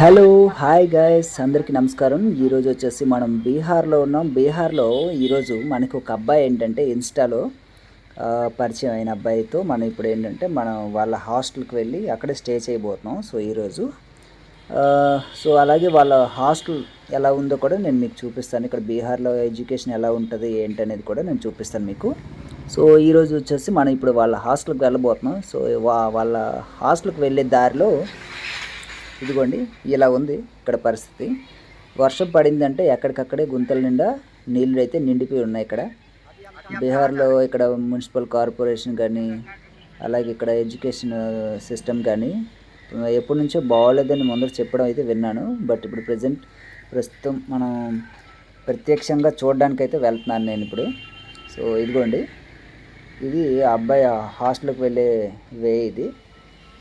Hello hi guys అందరికీ నమస్కారం. ఈరోజు వచ్చేసి మనం బీహార్లో ఉన్నాం. బీహార్లో ఈరోజు మనకు ఒక అబ్బాయి ఏంటంటే ఇన్స్టాలో పరిచయం అయిన అబ్బాయితో మనం ఇప్పుడు ఏంటంటే మనం వాళ్ళ హాస్టల్కి వెళ్ళి అక్కడే స్టే చేయబోతున్నాం. సో ఈరోజు సో అలాగే వాళ్ళ హాస్టల్ ఎలా ఉందో కూడా నేను మీకు చూపిస్తాను. ఇక్కడ బీహార్లో ఎడ్యుకేషన్ ఎలా ఉంటుంది ఏంటి అనేది కూడా నేను చూపిస్తాను మీకు. సో ఈరోజు వచ్చేసి మనం ఇప్పుడు వాళ్ళ హాస్టల్కి వెళ్ళబోతున్నాం. సో వా- వాళ్ళ హాస్టల్కి వెళ్ళే దారిలో ఇదిగోండి ఇలా ఉంది ఇక్కడ పరిస్థితి. వర్షం పడిందంటే ఎక్కడికక్కడే గుంతల నిండా నీళ్ళు అయితే నిండిపోయి ఉన్నాయి ఇక్కడ. బీహార్లో ఇక్కడ మున్సిపల్ కార్పొరేషన్ కానీ అలాగే ఇక్కడ ఎడ్యుకేషన్ సిస్టమ్ కానీ ఎప్పటి నుంచో బాగోలేదని ముందర చెప్పడం అయితే విన్నాను. బట్ ఇప్పుడు ప్రజెంట్ ప్రస్తుతం మనం ప్రత్యక్షంగా చూడడానికి అయితే వెళ్తున్నాను నేను ఇప్పుడు. సో ఇదిగోండి ఇది ఆ అబ్బాయి హాస్టల్కి వెళ్ళే వే ఇది.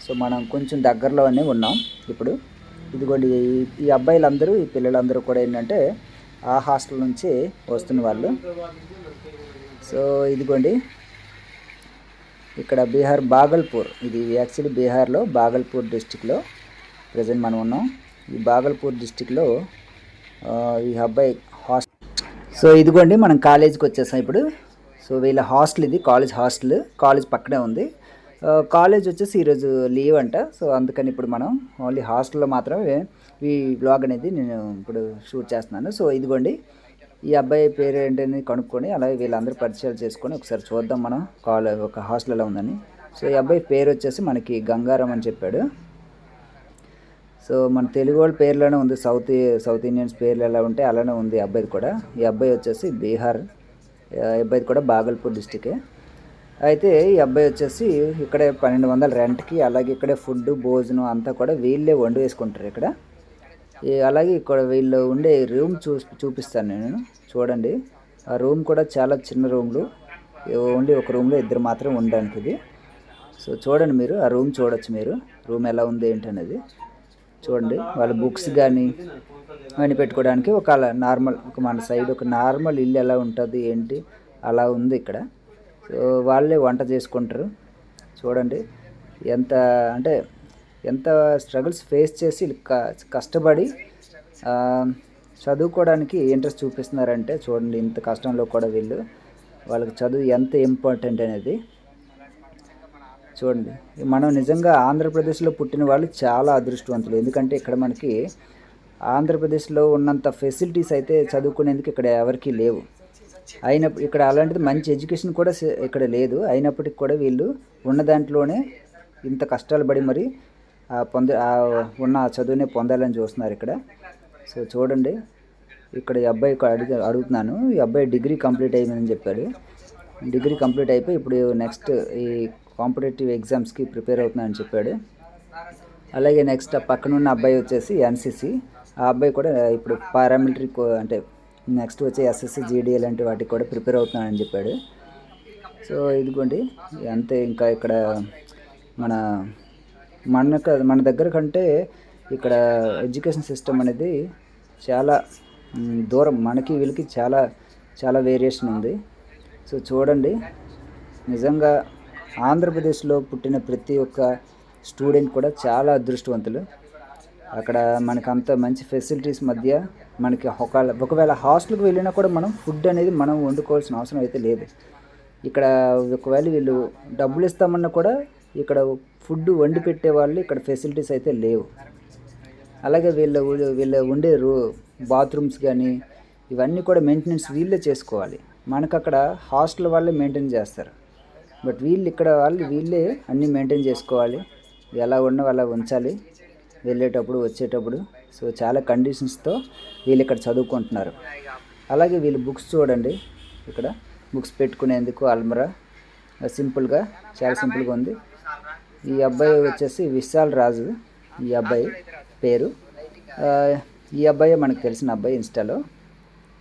సో మనం కొంచెం దగ్గరలోనే ఉన్నాం ఇప్పుడు. ఇదిగోండి ఈ- అబ్బాయిలందరూ ఈ పిల్లలందరూ కూడా ఏంటంటే ఆ హాస్టల్ నుంచి వస్తున్న వాళ్ళు. సో ఇదిగోండి ఇక్కడ బీహార్ బాగల్పూర్. ఇది యాక్చువల్లీ బీహార్లో బాగల్పూర్ డిస్టిక్లో ప్రజెంట్ మనం ఉన్నాం. ఈ బాగల్పూర్ డిస్టిక్లో ఈ అబ్బాయి హాస్టల్ సో ఇదిగోండి మనం కాలేజీకి వచ్చేసాం ఇప్పుడు. సో వీళ్ళ హాస్టల్ ఇది కాలేజ్ హాస్టల్. కాలేజ్ పక్కనే ఉంది. కాలేజ్ వచ్చేసి ఈరోజు లీవ్ అంట. సో అందుకని ఇప్పుడు మనం ఓన్లీ హాస్టల్లో మాత్రమే ఈ బ్లాగ్ అనేది నేను ఇప్పుడు షూట్ చేస్తున్నాను. సో ఇదిగోండి ఈ అబ్బాయి పేరు ఏంటని కనుక్కొని అలాగే వీళ్ళందరూ పరిచయాలు చేసుకొని ఒకసారి చూద్దాం మనం కాలేజ్ ఒక హాస్టల్ ఎలా ఉందని. సో ఈ అబ్బాయి పేరు వచ్చేసి మనకి గంగారం అని చెప్పాడు. సో మన తెలుగు వాళ్ళ పేర్లోనే ఉంది. సౌత్ సౌత్ ఇండియన్స్ పేర్లు ఎలా ఉంటే అలానే ఉంది ఈ అబ్బాయిది కూడా. ఈ అబ్బాయి వచ్చేసి బీహార్ ఈ అబ్బాయిది కూడా బాగల్పూర్ డిస్టికే అయితే ఈ అబ్బాయి వచ్చేసి ఇక్కడే పన్నెండు వందల రెంట్కి అలాగే ఇక్కడే ఫుడ్ భోజనం అంతా కూడా వీళ్ళే వండి వేసుకుంటారు ఇక్కడ. అలాగే ఇక్కడ వీళ్ళు ఉండే రూమ్ చూ చూపిస్తాను నేను చూడండి. ఆ రూమ్ కూడా చాలా చిన్న రూమ్లు. ఓన్లీ ఒక రూమ్లో ఇద్దరు మాత్రం ఉండడానికి ఇది. సో చూడండి మీరు ఆ రూమ్ చూడొచ్చు మీరు. రూమ్ ఎలా ఉంది ఏంటి అనేది చూడండి వాళ్ళ బుక్స్ కానీ అవన్నీ పెట్టుకోవడానికి ఒక అలా నార్మల్ ఒక మన సైడ్ ఒక నార్మల్ ఇల్లు ఎలా ఉంటుంది ఏంటి అలా ఉంది ఇక్కడ. సో వాళ్ళే వంట చేసుకుంటారు. చూడండి ఎంత అంటే ఎంత స్ట్రగుల్స్ ఫేస్ చేసి క- కష్టపడి చదువుకోవడానికి ఇంట్రెస్ట్ చూపిస్తున్నారంటే చూడండి ఇంత కష్టంలో కూడా వీళ్ళు. వాళ్ళకి చదువు ఎంత ఇంపార్టెంట్ అనేది. చూడండి మనం నిజంగా ఆంధ్రప్రదేశ్లో పుట్టిన వాళ్ళు చాలా అదృష్టవంతులు. ఎందుకంటే ఇక్కడ మనకి ఆంధ్రప్రదేశ్లో ఉన్నంత ఫెసిలిటీస్ అయితే చదువుకునేందుకు ఇక్కడ ఎవరికీ లేవు. అయినప్పుడు ఇక్కడ అలాంటిది మంచి ఎడ్యుకేషన్ కూడా ఇక్కడ లేదు. అయినప్పటికీ కూడా వీళ్ళు ఉన్న దాంట్లోనే ఇంత కష్టాలు పడి మరి ఆ పొంద ఉన్న చదువునే పొందాలని చూస్తున్నారు ఇక్కడ. సో చూడండి ఇక్కడ ఈ అబ్బాయి అడిగి అడుగుతున్నాను. ఈ అబ్బాయి డిగ్రీ కంప్లీట్ అయిందని చెప్పాడు డిగ్రీ కంప్లీట్ అయిపోయి ఇప్పుడు నెక్స్ట్ ఈ కాంపిటేటివ్ ఎగ్జామ్స్కి ప్రిపేర్ అవుతున్నానని చెప్పాడు. అలాగే నెక్స్ట్ ఆ అబ్బాయి వచ్చేసి ఎన్సీసీ ఆ అబ్బాయి కూడా ఇప్పుడు పారామిలిటరీ అంటే నెక్స్ట్ వచ్చి ఎస్ఎస్సి జీడీ లాంటి వాటికి కూడా ప్రిపేర్ అవుతున్నానని చెప్పాడు. సో ఇదిగోండి అంతే ఇంకా ఇక్కడ మన మన మన దగ్గర కంటే ఇక్కడ ఎడ్యుకేషన్ సిస్టమ్ అనేది చాలా దూరం మనకి వీళ్ళకి చాలా చాలా వేరియేషన్ ఉంది. సో చూడండి నిజంగా ఆంధ్రప్రదేశ్లో పుట్టిన ప్రతి ఒక్క స్టూడెంట్ కూడా చాలా అదృష్టవంతులు. అక్కడ మనకు అంత మంచి ఫెసిలిటీస్ మధ్య మనకి ఒక ఒకవేళ హాస్టల్కి వెళ్ళినా కూడా మనం ఫుడ్ అనేది మనం వండుకోవాల్సిన అవసరం అయితే లేదు. ఇక్కడ ఒకవేళ వీళ్ళు డబ్బులు ఇస్తామన్నా కూడా ఇక్కడ ఫుడ్ వండి పెట్టే వాళ్ళు ఇక్కడ ఫెసిలిటీస్ అయితే లేవు. అలాగే వీళ్ళ వీళ్ళ ఉండే రూ బాత్రూమ్స్ కానీ ఇవన్నీ కూడా మెయింటెనెన్స్ వీళ్ళే చేసుకోవాలి. మనకు అక్కడ హాస్టల్ వాళ్ళే మెయింటైన్ చేస్తారు. బట్ వీళ్ళు ఇక్కడ వాళ్ళు వీళ్ళే అన్నీ మెయింటైన్ చేసుకోవాలి. ఎలా ఉన్న అలా ఉంచాలి. వెళ్ళేటప్పుడు వచ్చేటప్పుడు. సో చాలా కండిషన్స్తో వీళ్ళు ఇక్కడ చదువుకుంటున్నారు. అలాగే వీళ్ళు బుక్స్ చూడండి. ఇక్కడ బుక్స్ పెట్టుకునేందుకు అల్మరా. సింపుల్గా చాలా సింపుల్గా ఉంది. ఈ అబ్బాయి వచ్చేసి విశాల్ రాజు. ఈ అబ్బాయి పేరు. ఈ అబ్బాయి మనకు తెలిసిన అబ్బాయి ఇన్స్టాలో.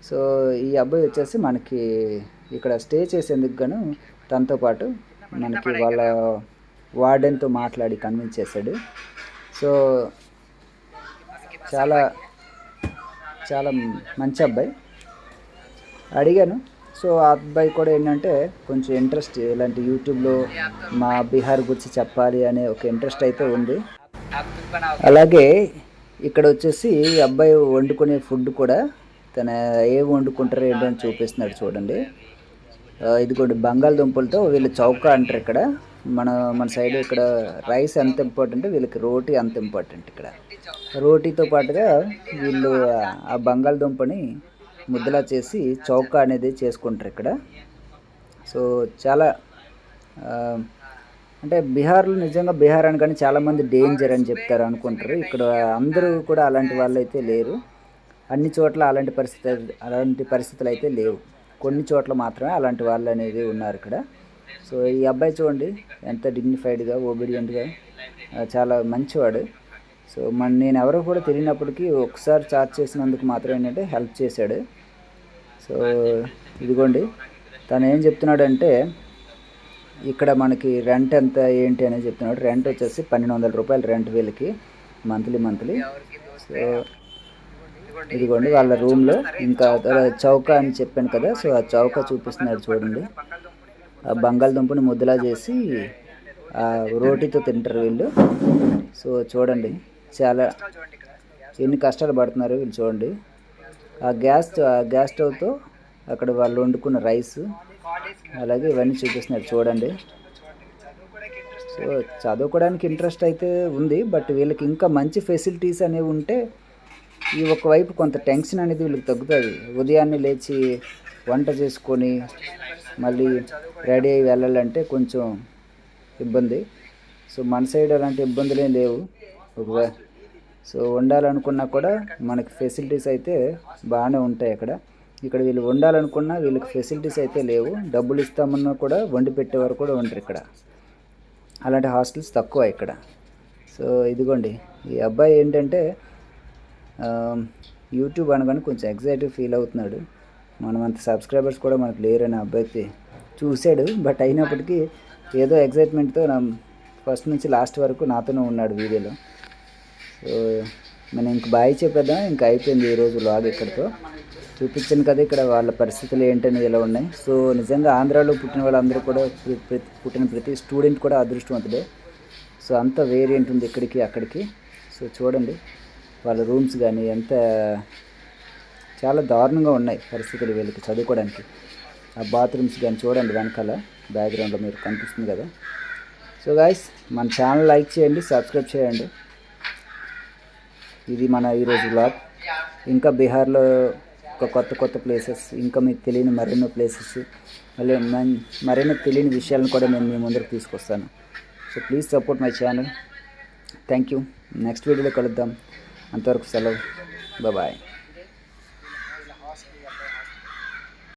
సో ఈ అబ్బాయి వచ్చేసి మనకి ఇక్కడ స్టే చేసేందుకు గాను తనతో పాటు మనకి వాళ్ళ వార్డెన్తో మాట్లాడి కన్విన్స్ చేశాడు. సో చాలా చాలా మంచి అబ్బాయి. అడిగాను. సో ఆ అబ్బాయి కూడా ఏంటంటే కొంచెం ఇంట్రెస్ట్ ఇలాంటి యూట్యూబ్లో మా బీహార్ గురించి చెప్పాలి అనే ఒక ఇంట్రెస్ట్ అయితే ఉంది. అలాగే ఇక్కడ వచ్చేసి అబ్బాయి వండుకునే ఫుడ్ కూడా తన ఏం వండుకుంటారో ఏంటని చూపిస్తున్నాడు చూడండి. ఇదిగోండి బంగాళదుంపలతో వీళ్ళు చౌకా అంటారు ఇక్కడ. మన మన సైడ్ ఇక్కడ రైస్ ఎంత ఇంపార్టెంట్ వీళ్ళకి రోటీ అంత ఇంపార్టెంట్ ఇక్కడ. రోటీతో పాటుగా వీళ్ళు ఆ- బంగాళదుంపని ముద్దలా చేసి చౌకా అనేది చేసుకుంటారు ఇక్కడ. సో చాలా అంటే బీహార్లో నిజంగా బీహార్ అని కానీ చాలామంది డేంజర్ అని చెప్తారు అనుకుంటారు. ఇక్కడ అందరూ కూడా అలాంటి వాళ్ళు అయితే లేరు. అన్ని చోట్ల అలాంటి పరిస్థితి అలాంటి పరిస్థితులు అయితే లేవు. కొన్ని చోట్ల మాత్రమే అలాంటి వాళ్ళు అనేది ఉన్నారు ఇక్కడ. సో ఈ అబ్బాయి చూడండి ఎంత డిగ్నిఫైడ్గా ఓబీడియంట్గా చాలా మంచివాడు. సో మన నేను ఎవరో కూడా తెలియనప్పటికీ ఒకసారి చార్జ్ చేసినందుకు మాత్రం ఏంటంటే హెల్ప్ చేశాడు. సో ఇదిగోండి తను ఏం చెప్తున్నాడంటే ఇక్కడ మనకి రెంట్ ఎంత ఏంటి అనేది చెప్తున్నాడు. రెంట్ వచ్చేసి పన్నెండు వందల రూపాయలు రెంట్ వీళ్ళకి మంత్లీ మంత్లీ సో ఇదిగోండి వాళ్ళ రూమ్లో ఇంకా చౌక అని చెప్పాను కదా సో ఆ చౌక చూపిస్తున్నాడు చూడండి. బంగాళదుంపని ముద్దలా చేసి రోటీతో తింటారు వీళ్ళు. సో చూడండి చాలా ఎన్ని కష్టాలు పడుతున్నారు వీళ్ళు చూడండి. ఆ గ్యాస్ ఆ గ్యాస్ స్టవ్తో అక్కడ వాళ్ళు వండుకున్న రైస్ అలాగే ఇవన్నీ చూపిస్తున్నారు చూడండి. సో చదువుకోవడానికి ఇంట్రెస్ట్ అయితే ఉంది బట్ వీళ్ళకి ఇంకా మంచి ఫెసిలిటీస్ అనేవి ఉంటే ఈ ఒకవైపు కొంత టెన్షన్ అనేది వీళ్ళకి తగ్గుతుంది. ఉదయాన్నే లేచి వంట చేసుకొని మళ్ళీ రెడీ అయ్యి వెళ్ళాలంటే కొంచెం ఇబ్బంది. సో మన సైడ్ అలాంటి ఇబ్బందులు ఏం లేవు. ఒకవేళ సో వండాలనుకున్నా కూడా మనకి ఫెసిలిటీస్ అయితే బాగానే ఉంటాయి అక్కడ. ఇక్కడ వీళ్ళు వండాలనుకున్నా వీళ్ళకి ఫెసిలిటీస్ అయితే లేవు. డబ్బులు ఇస్తామన్నా కూడా వండి పెట్టేవారు కూడా ఉంటారు ఇక్కడ. అలాంటి హాస్టల్స్ తక్కువ ఇక్కడ. సో ఇదిగోండి ఈ అబ్బాయి ఏంటంటే యూట్యూబ్ అనగానే కొంచెం ఎగ్జైటివ్ ఫీల్ అవుతున్నాడు. మనం అంత సబ్స్క్రైబర్స్ కూడా మనకు లేరని అబ్బాయికి చూశాడు. బట్ అయినప్పటికీ ఏదో ఎగ్జైట్మెంట్తో నా ఫస్ట్ నుంచి లాస్ట్ వరకు నాతోనే ఉన్నాడు వీడియోలో. సో మనం ఇంక బాయ్ చెప్పేద్దాం. ఇంకా అయిపోయింది ఈరోజు లాగ్ ఇక్కడితో. చూపించాను కదా ఇక్కడ వాళ్ళ పరిస్థితులు ఏంటని ఇలా ఉన్నాయి. సో నిజంగా ఆంధ్రాలో పుట్టిన వాళ్ళందరూ కూడా పుట్టిన ప్రతి స్టూడెంట్ కూడా అదృష్టవంతుడే. సో అంత వేరియంట్ ఉంది ఇక్కడికి అక్కడికి. సో చూడండి వాళ్ళ రూమ్స్ కానీ ఎంత చాలా దారుణంగా ఉన్నాయి పరిస్థితులు వీళ్ళకి చదువుకోవడానికి. ఆ బాత్రూమ్స్ కానీ చూడండి వెనకాల బ్యాక్గ్రౌండ్లో మీరు కనిపిస్తుంది కదా. సో గాయస్ మన ఛానల్ లైక్ చేయండి సబ్స్క్రైబ్ చేయండి. ఇది మన ఈరోజు బ్లాగ్ ఇంకా బీహార్లో ఒక కొత్త కొత్త ప్లేసెస్ ఇంకా మీకు తెలియని మరెన్నో ప్లేసెస్ మళ్ళీ మరెన్నో తెలియని విషయాలను కూడా నేను మీ ముందరకు తీసుకొస్తాను. So please support my channel thank you next వీడియోలో కలుద్దాం. అంతవరకు సెలవు. బాయ్